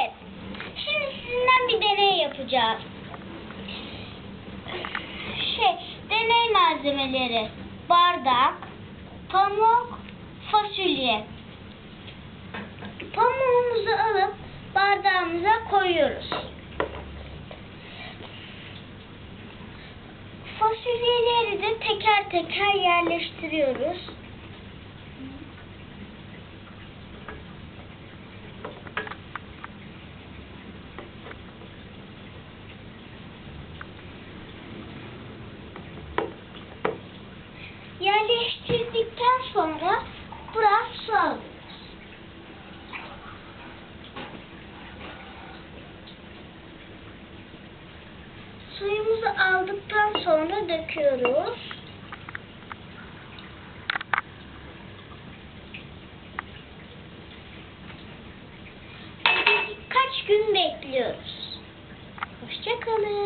Evet. Şimdi sizinden bir deney yapacağız. Şey, deney malzemeleri. Bardak, pamuk, fasulye. Pamuğumuzu alıp bardağımıza koyuyoruz. Fasulyeleri de teker teker yerleştiriyoruz. Suyumuzu aldıktan sonra döküyoruz. Kaç gün bekliyoruz. Hoşçakalın.